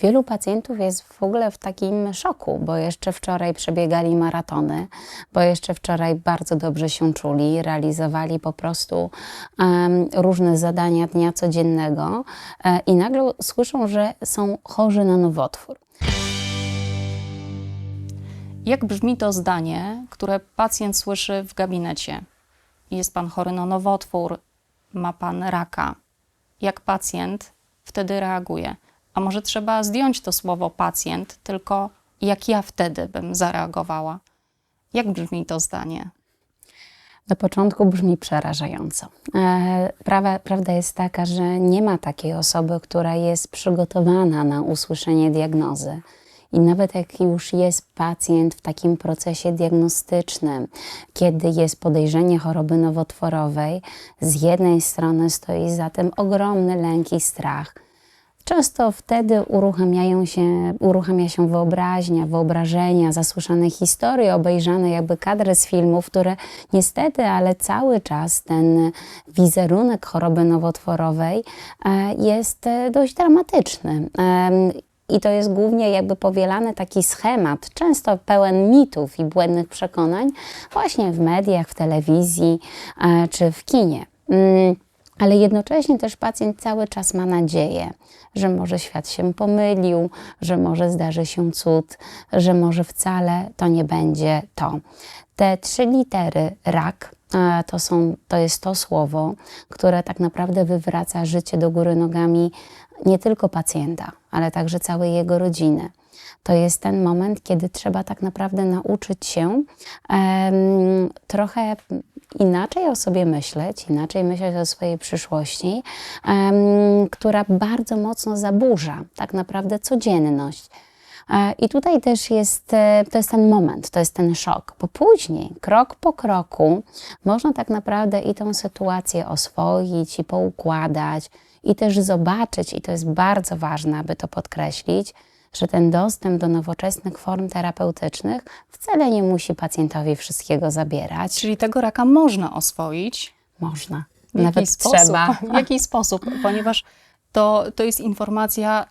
Wielu pacjentów jest w ogóle w takim szoku, bo jeszcze wczoraj przebiegali maratony, bo jeszcze wczoraj bardzo dobrze się czuli, realizowali po prostu em, różne zadania dnia codziennego e, i nagle słyszą, że są chorzy na nowotwór. Jak brzmi to zdanie, które pacjent słyszy w gabinecie? Jest pan chory na nowotwór, ma pan raka. Jak pacjent wtedy reaguje? A może trzeba zdjąć to słowo pacjent, tylko jak ja wtedy bym zareagowała? Jak brzmi to zdanie? Na początku brzmi przerażająco. E, Prawa, prawda jest taka, że nie ma takiej osoby, która jest przygotowana na usłyszenie diagnozy. I nawet jak już jest pacjent w takim procesie diagnostycznym, kiedy jest podejrzenie choroby nowotworowej, z jednej strony stoi za tym ogromny lęk i strach. Często wtedy uruchamiają się, uruchamia się wyobraźnia, wyobrażenia, zasłyszane historie, obejrzane jakby kadry z filmów, które niestety, ale cały czas ten wizerunek choroby nowotworowej e, jest e, dość dramatyczny. I to jest głównie jakby powielany taki schemat, często pełen mitów i błędnych przekonań, właśnie w mediach, w telewizji e, czy w kinie. Ale jednocześnie też pacjent cały czas ma nadzieję, że może świat się pomylił, że może zdarzy się cud, że może wcale to nie będzie to. Te trzy litery rak e, to, są, to jest to słowo, które tak naprawdę wywraca życie do góry nogami nie tylko pacjenta, ale także całej jego rodziny to jest ten moment, kiedy trzeba tak naprawdę nauczyć się em, trochę inaczej o sobie myśleć, inaczej myśleć o swojej przyszłości, em, która bardzo mocno zaburza tak naprawdę codzienność. E, I tutaj też jest, e, to jest ten moment, to jest ten szok, bo później, krok po kroku, można tak naprawdę i tą sytuację oswoić i poukładać, i też zobaczyć, i to jest bardzo ważne, aby to podkreślić, że ten dostęp do nowoczesnych form terapeutycznych wcale nie musi pacjentowi wszystkiego zabierać. Czyli tego raka można oswoić. Można. W Nawet sposób? trzeba. W jaki sposób? Ponieważ to, to jest informacja,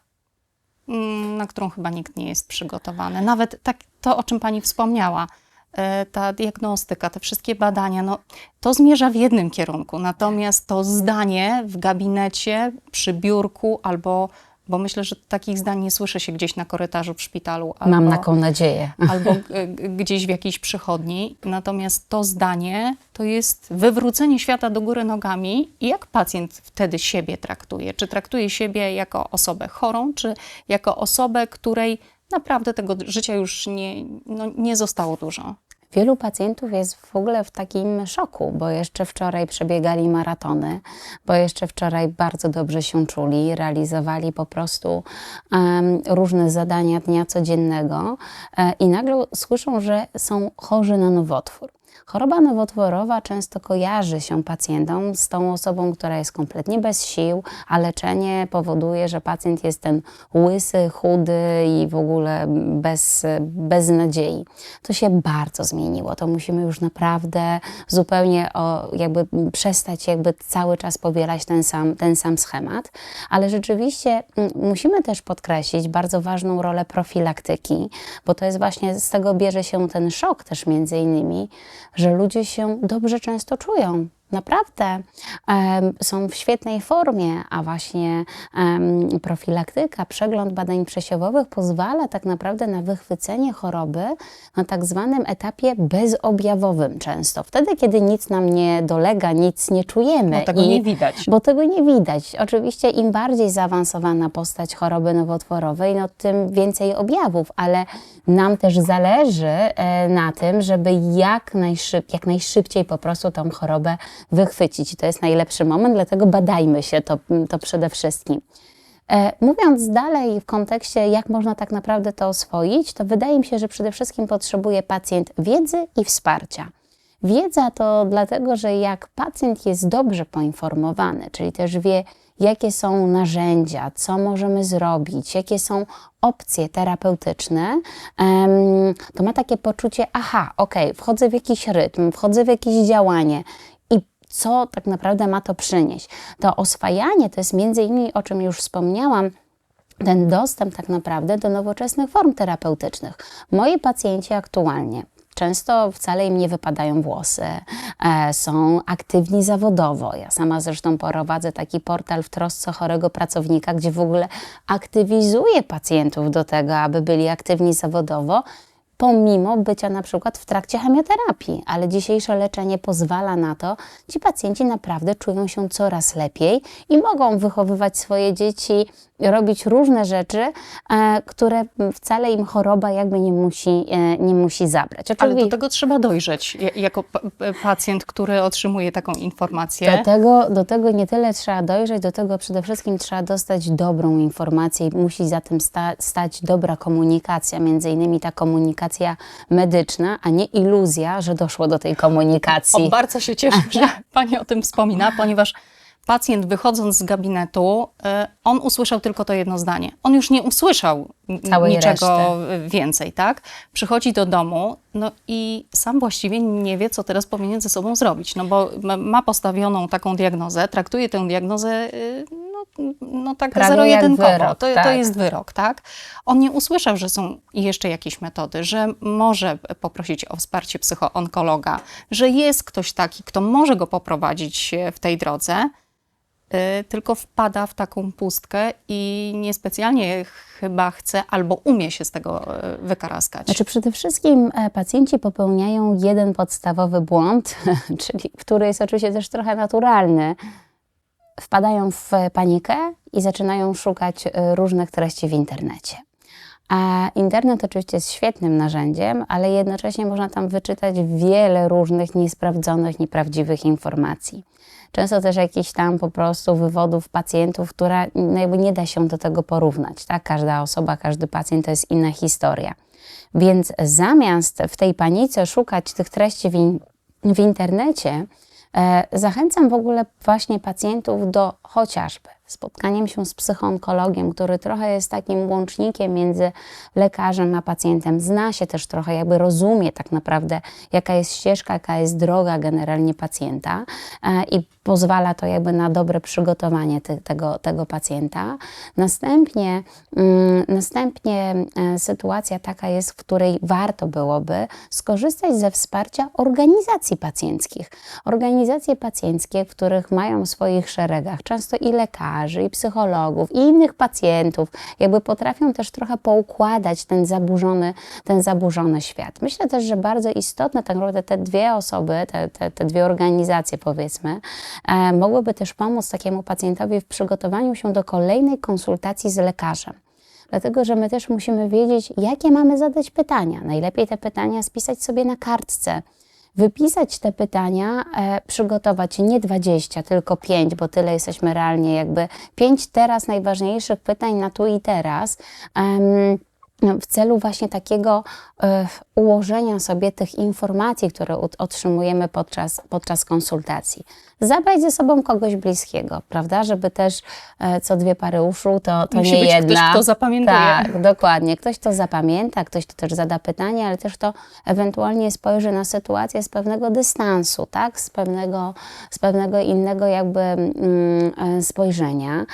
mm, na którą chyba nikt nie jest przygotowany. Nawet tak, to, o czym Pani wspomniała, e, ta diagnostyka, te wszystkie badania, no, to zmierza w jednym kierunku. Natomiast to zdanie w gabinecie, przy biurku albo, bo myślę, że takich zdań nie słyszy się gdzieś na korytarzu w szpitalu. Mam albo, taką nadzieję. albo g- gdzieś w jakiejś przychodni. Natomiast to zdanie to jest wywrócenie świata do góry nogami. I jak pacjent wtedy siebie traktuje? Czy traktuje siebie jako osobę chorą, czy jako osobę, której naprawdę tego życia już nie, no, nie zostało dużo? Wielu pacjentów jest w ogóle w takim szoku, bo jeszcze wczoraj przebiegali maratony, bo jeszcze wczoraj bardzo dobrze się czuli, realizowali po prostu em, różne zadania dnia codziennego e, i nagle słyszą, że są chorzy na nowotwór. Choroba nowotworowa często kojarzy się pacjentom z tą osobą, która jest kompletnie bez sił, a leczenie powoduje, że pacjent jest ten łysy, chudy i w ogóle bez, bez nadziei. To się bardzo zmieniło. To musimy już naprawdę zupełnie o, jakby przestać jakby cały czas powielać ten sam, ten sam schemat, ale rzeczywiście mm, musimy też podkreślić bardzo ważną rolę profilaktyki, bo to jest właśnie z tego bierze się ten szok też między innymi, że ludzie się dobrze często czują. Naprawdę em, są w świetnej formie, a właśnie em, profilaktyka, przegląd badań przesiewowych pozwala tak naprawdę na wychwycenie choroby na tak zwanym etapie bezobjawowym często. Wtedy, kiedy nic nam nie dolega, nic nie czujemy. Bo tego i- nie widać. bo tego nie widać. Oczywiście im bardziej zaawansowana postać choroby nowotworowej, no tym więcej objawów, ale nam też zależy e, na tym, żeby jak, najszyb, jak najszybciej po prostu tą chorobę wychwycić. I to jest najlepszy moment, dlatego badajmy się to, to przede wszystkim. E, Mówiąc dalej w kontekście, jak można tak naprawdę to oswoić, to wydaje mi się, że przede wszystkim potrzebuje pacjent wiedzy i wsparcia. Wiedza to dlatego, że jak pacjent jest dobrze poinformowany, czyli też wie, jakie są narzędzia, co możemy zrobić, jakie są opcje terapeutyczne, to ma takie poczucie, aha, okej, wchodzę w jakiś rytm, wchodzę w jakieś działanie co tak naprawdę ma to przynieść. To oswajanie to jest między innymi, o czym już wspomniałam, ten dostęp tak naprawdę do nowoczesnych form terapeutycznych. Moi pacjenci aktualnie Często wcale im nie wypadają włosy, e, są aktywni zawodowo. Ja sama zresztą prowadzę taki portal w trosce chorego pracownika, gdzie w ogóle aktywizuję pacjentów do tego, aby byli aktywni zawodowo, pomimo bycia na przykład w trakcie chemioterapii, ale dzisiejsze leczenie pozwala na to, ci pacjenci naprawdę czują się coraz lepiej i mogą wychowywać swoje dzieci, robić różne rzeczy, e, które wcale im choroba jakby nie musi, e, nie musi zabrać. Ale do Oczywiście- tego trzeba dojrzeć ja- jako pa- pacjent, który otrzymuje taką informację. Do tego, do tego nie tyle trzeba dojrzeć, do tego przede wszystkim trzeba dostać dobrą informację i musi za tym sta, stać dobra komunikacja, między innymi ta komunikacja medyczna, a nie iluzja, że doszło do tej komunikacji. O, bardzo się cieszę, że Pani o tym wspomina, ponieważ pacjent wychodząc z gabinetu, e, on usłyszał tylko to jedno zdanie. On już nie usłyszał Całej niczego reszty. więcej, tak? Przychodzi do domu, no i sam właściwie nie wie, co teraz powinien ze sobą zrobić, no bo ma- ma postawioną taką diagnozę, traktuje tę diagnozę y, no, no tak Prawie zero-jedynkowo. wyrok, to, to tak. jest wyrok, tak? On nie usłyszał, że są jeszcze jakieś metody, że może poprosić o wsparcie psychoonkologa, że jest ktoś taki, kto może go poprowadzić e, w tej drodze, y, tylko wpada w taką pustkę i niespecjalnie chyba chce albo umie się z tego e, wykaraskać. Znaczy przede wszystkim e, pacjenci popełniają jeden podstawowy błąd, czyli który jest oczywiście też trochę naturalny. Wpadają w panikę i zaczynają szukać e, różnych treści w internecie. A internet oczywiście jest świetnym narzędziem, ale jednocześnie można tam wyczytać wiele różnych niesprawdzonych, nieprawdziwych informacji. Często też jakichś tam po prostu wywodów pacjentów, która no jakby nie da się do tego porównać. Tak? Każda osoba, każdy pacjent to jest inna historia. Więc zamiast w tej panice szukać tych treści w, in, w internecie, zachęcam w ogóle właśnie pacjentów do chociażby spotkaniem się z psychoonkologiem, który trochę jest takim łącznikiem między lekarzem a pacjentem. Zna się też trochę, jakby rozumie tak naprawdę, jaka jest ścieżka, jaka jest droga generalnie pacjenta e, i pozwala to jakby na dobre przygotowanie te, tego, tego pacjenta. Następnie, mm, następnie e, sytuacja taka jest, w której warto byłoby skorzystać ze wsparcia organizacji pacjenckich. Organizacje pacjenckie, w których mają w swoich szeregach często i lekarzy, i psychologów, i innych pacjentów, jakby potrafią też trochę poukładać ten zaburzony, ten zaburzony świat. Myślę też, że bardzo istotne tak naprawdę te dwie osoby, te, te, te dwie organizacje powiedzmy, e, mogłyby też pomóc takiemu pacjentowi w przygotowaniu się do kolejnej konsultacji z lekarzem. Dlatego, że my też musimy wiedzieć, jakie mamy zadać pytania. Najlepiej te pytania spisać sobie na kartce. Wypisać te pytania, e, przygotować nie 20, tylko 5, bo tyle jesteśmy realnie jakby. 5 teraz najważniejszych pytań na tu i teraz. em, w celu właśnie takiego e, ułożenia sobie tych informacji, które otrzymujemy podczas, podczas konsultacji. Zabrać ze sobą kogoś bliskiego, prawda? Żeby też e, co dwie pary uszu, to, to Musi nie być jedna. ktoś, kto zapamiętuje. Tak, dokładnie. Ktoś to zapamięta, ktoś to też zada pytanie, ale też to ewentualnie spojrzy na sytuację z pewnego dystansu, tak? Z pewnego, z pewnego innego jakby mm, e, spojrzenia.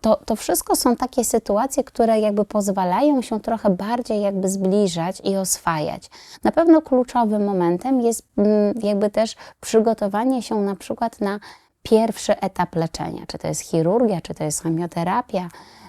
To, to wszystko są takie sytuacje, które jakby pozwalają się trochę bardziej jakby zbliżać i oswajać. Na pewno kluczowym momentem jest mm, jakby też przygotowanie się na przykład na pierwszy etap leczenia, czy to jest chirurgia, czy to jest chemioterapia,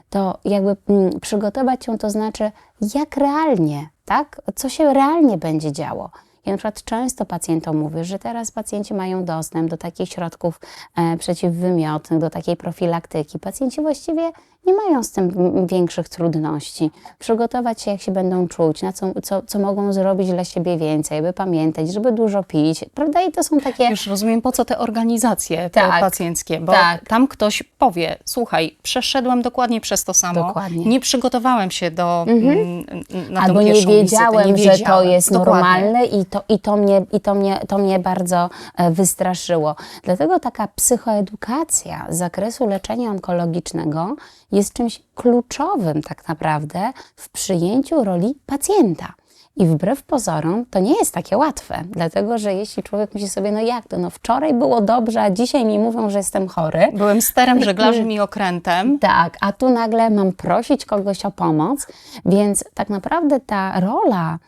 to jakby mm, przygotować się to znaczy, jak realnie, tak? Co się realnie będzie działo. Ja na przykład często pacjentom mówię, że teraz pacjenci mają dostęp do takich środków e, przeciwwymiotnych, do takiej profilaktyki. Pacjenci właściwie nie mają z tym większych trudności. Przygotować się, jak się będą czuć, na co, co, co mogą zrobić dla siebie więcej, by pamiętać, żeby dużo pić, prawda? I to są takie... Już rozumiem, po co te organizacje Tak, pacjenckie, bo tak. tam ktoś powie, słuchaj, przeszedłem dokładnie przez to samo, Dokładnie. nie przygotowałem się do mm, na Albo nie wiedziałem, nie że to jest Dokładnie. normalne i, to, i, to, mnie, i to, mnie, to mnie bardzo e, wystraszyło. Dlatego taka psychoedukacja z zakresu leczenia onkologicznego jest czymś kluczowym tak naprawdę w przyjęciu roli pacjenta. I wbrew pozorom to nie jest takie łatwe, dlatego że jeśli człowiek myśli sobie, no jak to, no wczoraj było dobrze, a dzisiaj mi mówią, że jestem chory, Byłem sterem, żeglarzem i okrętem. tak, a tu nagle mam prosić kogoś o pomoc, więc tak naprawdę ta rola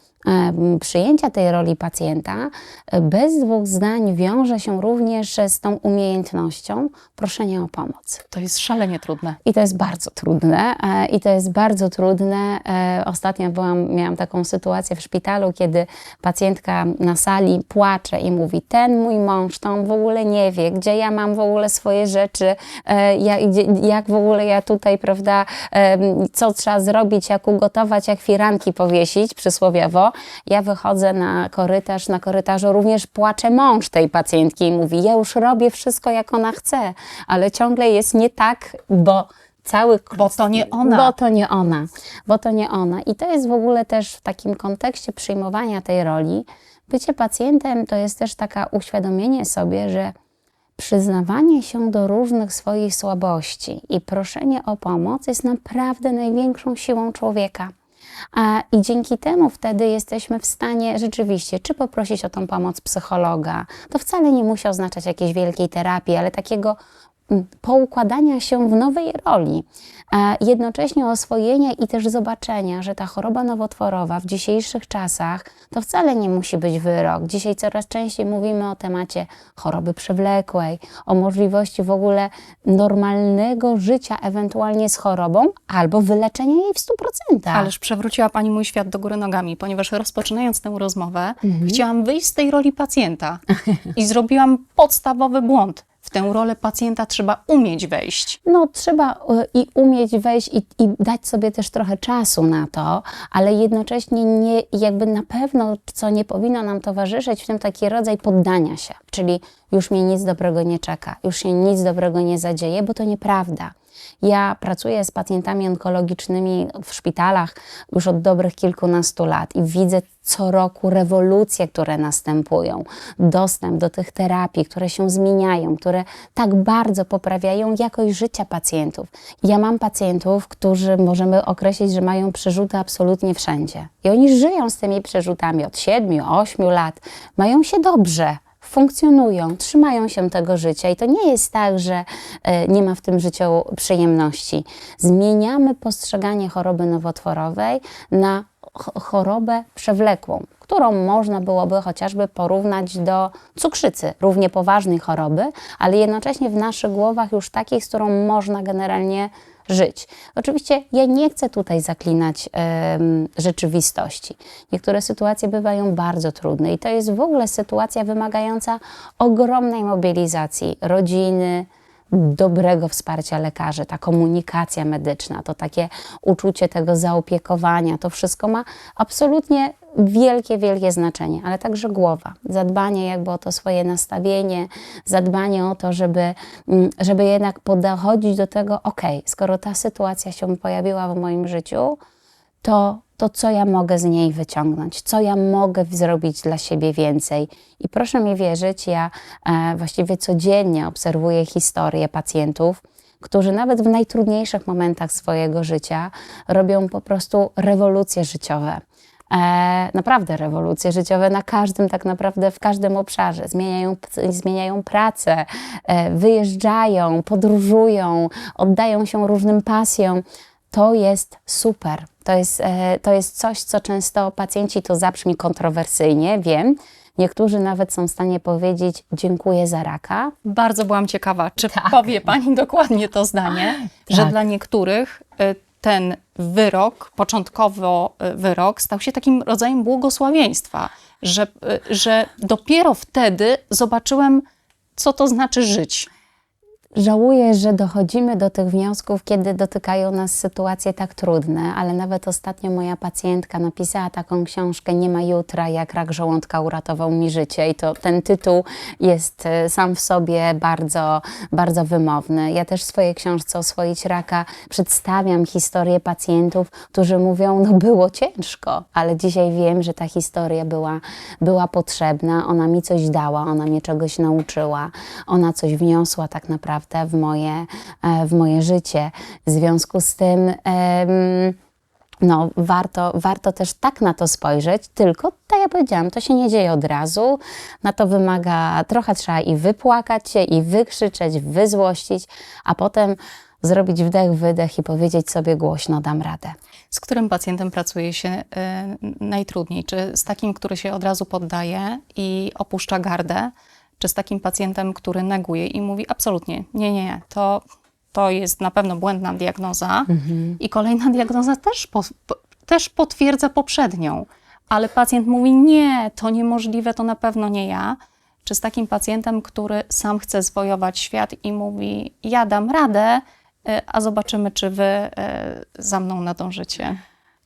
przyjęcia tej roli pacjenta e, bez dwóch zdań wiąże się również z tą umiejętnością proszenia o pomoc. To jest szalenie trudne. I to jest bardzo trudne. e, I to jest bardzo trudne. E, Ostatnio byłam, miałam taką sytuację w szpitalu, kiedy pacjentka na sali płacze i mówi: Ten mój mąż, to on w ogóle nie wie, gdzie ja mam w ogóle swoje rzeczy, ja, gdzie, jak w ogóle ja tutaj, prawda, co trzeba zrobić, jak ugotować, jak firanki powiesić, przysłowiowo. Ja wychodzę na korytarz, na korytarzu również płacze mąż tej pacjentki i mówi: Ja już robię wszystko, jak ona chce, ale ciągle jest nie tak, bo cały Bo to nie ona. Bo to nie ona. Bo to nie ona. I to jest w ogóle też w takim kontekście przyjmowania tej roli. Bycie pacjentem to jest też taka uświadomienie sobie, że przyznawanie się do różnych swoich słabości i proszenie o pomoc jest naprawdę największą siłą człowieka. I dzięki temu wtedy jesteśmy w stanie rzeczywiście, czy poprosić o tą pomoc psychologa. To wcale nie musi oznaczać jakiejś wielkiej terapii, ale takiego poukładania się w nowej roli. Jednocześnie oswojenia i też zobaczenia, że ta choroba nowotworowa w dzisiejszych czasach to wcale nie musi być wyrok. Dzisiaj coraz częściej mówimy o temacie choroby przewlekłej, o możliwości w ogóle normalnego życia ewentualnie z chorobą albo wyleczenia jej w 100%. Ależ przewróciła Pani mój świat do góry nogami, ponieważ rozpoczynając tę rozmowę, Mhm. chciałam wyjść z tej roli pacjenta i zrobiłam podstawowy błąd. W tę rolę pacjenta trzeba umieć wejść. No, trzeba y, i umieć wejść i, i dać sobie też trochę czasu na to, ale jednocześnie nie, jakby na pewno, co nie powinno nam towarzyszyć, w tym taki rodzaj poddania się, czyli już mnie nic dobrego nie czeka, już się nic dobrego nie zadzieje, bo to nieprawda. Ja pracuję z pacjentami onkologicznymi w szpitalach już od dobrych kilkunastu lat i widzę co roku rewolucje, które następują, dostęp do tych terapii, które się zmieniają, które tak bardzo poprawiają jakość życia pacjentów. Ja mam pacjentów, którzy możemy określić, że mają przerzuty absolutnie wszędzie. I oni żyją z tymi przerzutami od 7-8 lat, mają się dobrze funkcjonują, trzymają się tego życia i to nie jest tak, że e, nie ma w tym życiu przyjemności. Zmieniamy postrzeganie choroby nowotworowej na ch- chorobę przewlekłą, którą można byłoby chociażby porównać do cukrzycy, równie poważnej choroby, ale jednocześnie w naszych głowach już takiej, z którą można generalnie żyć. Oczywiście ja nie chcę tutaj zaklinać em, rzeczywistości. Niektóre sytuacje bywają bardzo trudne i to jest w ogóle sytuacja wymagająca ogromnej mobilizacji rodziny, dobrego wsparcia lekarzy, ta komunikacja medyczna, to takie uczucie tego zaopiekowania, to wszystko ma absolutnie wielkie, wielkie znaczenie, ale także głowa, zadbanie jakby o to swoje nastawienie, zadbanie o to, żeby, mm, żeby jednak podchodzić do tego, ok, skoro ta sytuacja się pojawiła w moim życiu, to, to co ja mogę z niej wyciągnąć, co ja mogę zrobić dla siebie więcej. I proszę mi wierzyć, ja e, właściwie codziennie obserwuję historie pacjentów, którzy nawet w najtrudniejszych momentach swojego życia robią po prostu rewolucje życiowe. E, naprawdę rewolucje życiowe na każdym, tak naprawdę w każdym obszarze. Zmieniają, zmieniają pracę, e, wyjeżdżają, podróżują, oddają się różnym pasjom. To jest super. To jest, e, to jest coś, co często pacjenci, to zabrzmi kontrowersyjnie, wiem. Niektórzy nawet są w stanie powiedzieć dziękuję za raka. Bardzo byłam ciekawa, czy powie Pani dokładnie to zdanie, że Tak. dla niektórych y, ten wyrok, początkowo y, wyrok, stał się takim rodzajem błogosławieństwa, że, że dopiero wtedy zobaczyłem, co to znaczy żyć. Żałuję, że dochodzimy do tych wniosków, kiedy dotykają nas sytuacje tak trudne, ale nawet ostatnio moja pacjentka napisała taką książkę Nie ma jutra, jak rak żołądka uratował mi życie. I to ten tytuł jest e, sam w sobie bardzo, bardzo wymowny. Ja też w swojej książce Oswoić raka przedstawiam historię pacjentów, którzy mówią, no było ciężko, ale dzisiaj wiem, że ta historia była, była potrzebna, ona mi coś dała, ona mnie czegoś nauczyła, ona coś wniosła tak naprawdę w moje, e, w moje życie. W związku z tym no, warto, warto też tak na to spojrzeć, tylko tak jak powiedziałam, to się nie dzieje od razu, na to wymaga, trochę trzeba i wypłakać się, i wykrzyczeć, wyzłościć, a potem zrobić wdech, wydech i powiedzieć sobie głośno, dam radę. Z którym pacjentem pracuje się y, najtrudniej? Czy z takim, który się od razu poddaje i opuszcza gardę, czy z takim pacjentem, który neguje i mówi absolutnie, nie, nie, nie, to, to jest na pewno błędna diagnoza i kolejna diagnoza też, po, po, też potwierdza poprzednią, ale pacjent mówi, nie, to niemożliwe, to na pewno nie ja. Czy z takim pacjentem, który sam chce zwojować świat i mówi, ja dam radę, y, a zobaczymy, czy wy y, za mną nadążycie.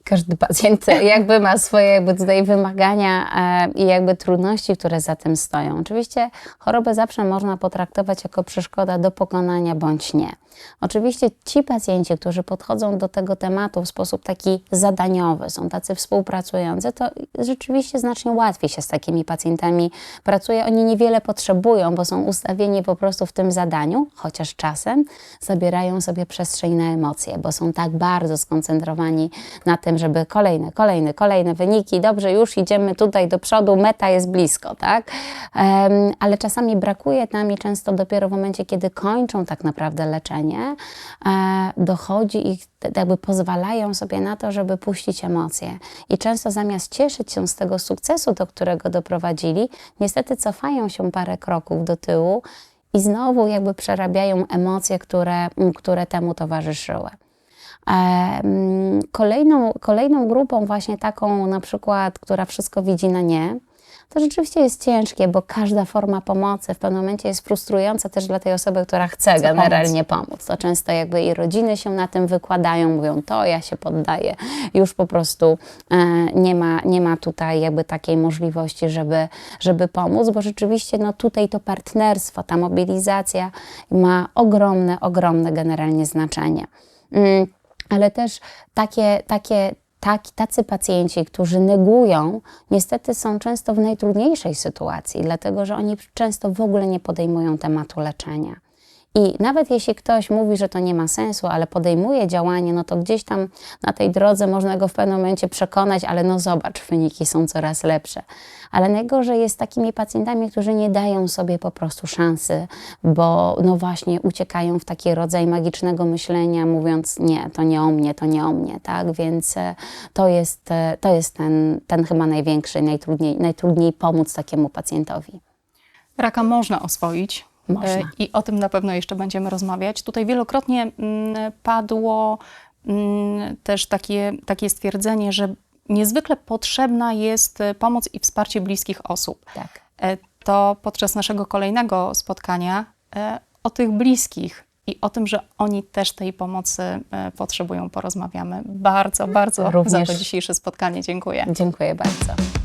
Każdy pacjent jakby ma swoje jakby tutaj wymagania e, i jakby trudności, które za tym stoją. Oczywiście chorobę zawsze można potraktować jako przeszkoda do pokonania bądź nie. Oczywiście ci pacjenci, którzy podchodzą do tego tematu w sposób taki zadaniowy, są tacy współpracujący, to rzeczywiście znacznie łatwiej się z takimi pacjentami pracuje. Oni niewiele potrzebują, bo są ustawieni po prostu w tym zadaniu, chociaż czasem zabierają sobie przestrzeń na emocje, bo są tak bardzo skoncentrowani na tym, żeby kolejne, kolejne, kolejne wyniki, dobrze, już idziemy tutaj do przodu, meta jest blisko, tak? Ale czasami brakuje nam i często dopiero w momencie, kiedy kończą tak naprawdę leczenie, e, dochodzi ich, jakby pozwalają sobie na to, żeby puścić emocje. I często zamiast cieszyć się z tego sukcesu, do którego doprowadzili, niestety cofają się parę kroków do tyłu i znowu jakby przerabiają emocje, które, które temu towarzyszyły. Kolejną, kolejną grupą właśnie taką na przykład, która wszystko widzi na nie, to rzeczywiście jest ciężkie, bo każda forma pomocy w pewnym momencie jest frustrująca też dla tej osoby, która chce, Chce generalnie pomóc. To często jakby i rodziny się na tym wykładają, mówią to, ja się poddaję. Już po prostu e, nie, ma, nie ma tutaj jakby takiej możliwości, żeby, żeby pomóc, bo rzeczywiście no tutaj to partnerstwo, ta mobilizacja ma ogromne, ogromne generalnie znaczenie. Mm, ale też takie, takie, taki, tacy pacjenci, którzy negują, niestety są często w najtrudniejszej sytuacji, dlatego że oni często w ogóle nie podejmują tematu leczenia. I nawet jeśli ktoś mówi, że to nie ma sensu, ale podejmuje działanie, no to gdzieś tam na tej drodze można go w pewnym momencie przekonać, ale no zobacz, wyniki są coraz lepsze. Ale najgorzej jest z takimi pacjentami, którzy nie dają sobie po prostu szansy, bo no właśnie uciekają w taki rodzaj magicznego myślenia, mówiąc nie, to nie o mnie, to nie o mnie, tak? Więc e, to jest, e, to jest ten, ten chyba największy, najtrudniej, najtrudniej pomóc takiemu pacjentowi. Raka można oswoić. Można. e, I o tym na pewno jeszcze będziemy rozmawiać. Tutaj wielokrotnie mm, padło mm, też takie, takie stwierdzenie, że niezwykle potrzebna jest e, pomoc i wsparcie bliskich osób. Tak. E, To podczas naszego kolejnego spotkania o tych bliskich i o tym, że oni też tej pomocy potrzebują, porozmawiamy. Bardzo, bardzo za Również. to dzisiejsze spotkanie dziękuję. Dziękuję bardzo.